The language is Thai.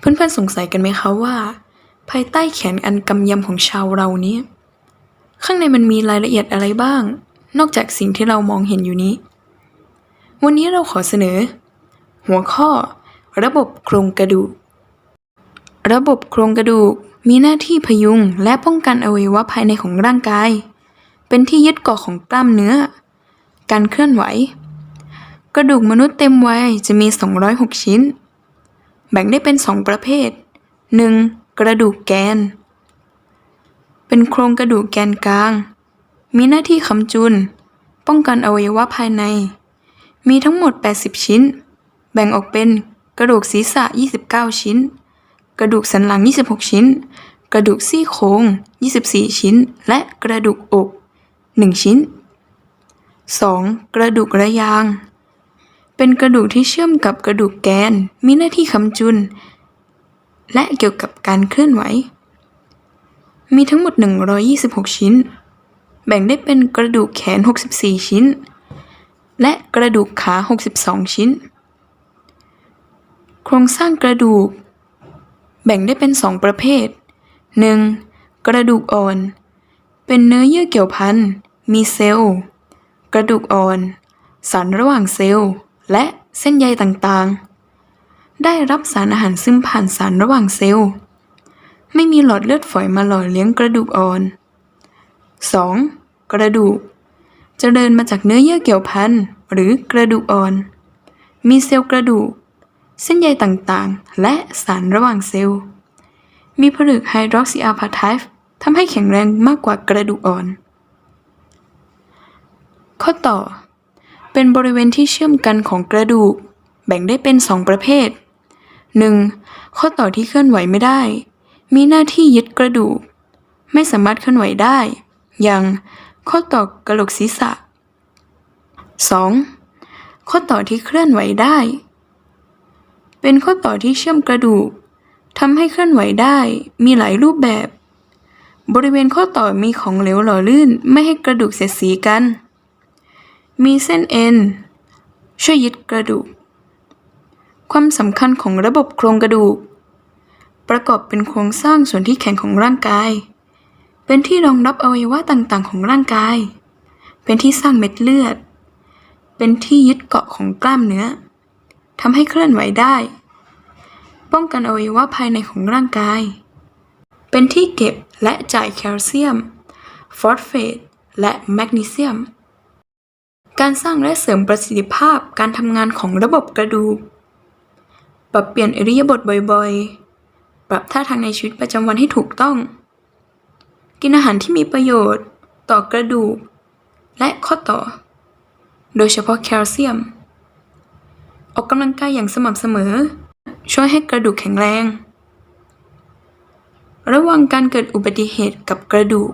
เพื่อนๆสงสัยกันไหมคะว่า ภายใต้แขนอันกำยำของชาวเรานี้ ข้างในมันมีรายละเอียดอะไรบ้าง นอกจากสิ่งที่เรามองเห็นอยู่นี้ วันนี้เราขอเสนอ หัวข้อ ระบบโครงกระดูก ระบบโครงกระดูกมีหน้าที่พยุงและป้องกันอวัยวะภายในของร่างกาย เป็นที่ยึดเกาะของกล้ามเนื้อ การเคลื่อนไหว กระดูกมนุษย์เต็มวัยจะมี 206 ชิ้น แบ่งได้เป็น2ประเภท 1. กระดูกแกน เป็นโครงกระดูกแกนกลาง มีหน้าที่ค้ำจุน ป้องกันอวัยวะภายใน มีทั้งหมด 80 ชิ้น แบ่งออกเป็นกระดูกศีรษะ 29 ชิ้น กระดูกสันหลัง 26 ชิ้น กระดูกซี่โครง24 ชิ้น และกระดูกอก 1 ชิ้น 2. กระดูกระยาง เป็นกระดูกที่เชื่อมกับกระดูกแกน มีหน้าที่คำจุน และเกี่ยวกับการเคลื่อนไหว มีทั้งหมด 126 ชิ้น แบ่งได้เป็นกระดูกแขน 64 ชิ้น และกระดูกขา 62 ชิ้น โครงสร้างกระดูก แบ่งได้เป็น 2 ประเภท 1. กระดูกอ่อน เป็นเนื้อเยื่อเกี่ยวพัน มีเซลล์ กระดูกอ่อน สารระหว่างเซลล์ และเส้นใยต่างๆ ได้รับสารอาหารซึ่งผ่านสารระหว่างเซลล์ ไม่มีหลอดเลือดฝอยมาหล่อเลี้ยงกระดูกอ่อน 2. กระดูกจะเดินมาจากเนื้อเยื่อเกี่ยวพันหรือกระดูกอ่อน มีเซลล์กระดูก เส้นใยต่างๆ และสารระหว่างเซลล์ มีผลึกไฮดรอกซีอัลพาไทป์ทำให้แข็งแรงมากกว่ากระดูกอ่อน ข้อต่อ เป็นบริเวณที่เชื่อมกันของกระดูก แบ่งได้เป็น2ประเภท 1. ข้อต่อที่เคลื่อนไหวไม่ได้ มีหน้าที่ยึดกระดูก ไม่สามารถเคลื่อนไหวได้ อย่างข้อต่อกระโหลกศีรษะ 2. ข้อต่อที่เคลื่อนไหวได้ เป็นข้อต่อที่เชื่อมกระดูกทำให้เคลื่อนไหวได้มีหลายรูปแบบ บริเวณข้อต่อมีของเหลวหล่อลื่นไม่ให้กระดูกเสียดสีกัน มีเส้นเอ็นช่วยยึดกระดูก ความสำคัญของระบบโครงกระดูก ประกอบเป็นโครงสร้างส่วนที่แข็งของร่างกาย เป็นที่รองรับอวัยวะต่างๆ ของร่างกาย เป็นที่สร้างเม็ดเลือด เป็นที่ยึดเกาะของกล้ามเนื้อทำให้เคลื่อนไหวได้ ป้องกันอวัยวะภายในของร่างกาย เป็นที่เก็บและจ่ายแคลเซียม ฟอสเฟต และแมกนีเซียม การสร้างและเสริมประสิทธิภาพการทำงานของระบบกระดูก ปรับเปลี่ยนอิริยาบถบ่อยๆ ปรับท่าทางในชีวิตประจำวันให้ถูกต้อง กินอาหารที่มีประโยชน์ต่อกระดูก และข้อต่อ โดยเฉพาะแคลเซียม ออกกำลังกายอย่างสม่ำเสมอ ช่วยให้กระดูกแข็งแรง ระวังการเกิดอุบัติเหตุกับกระดูก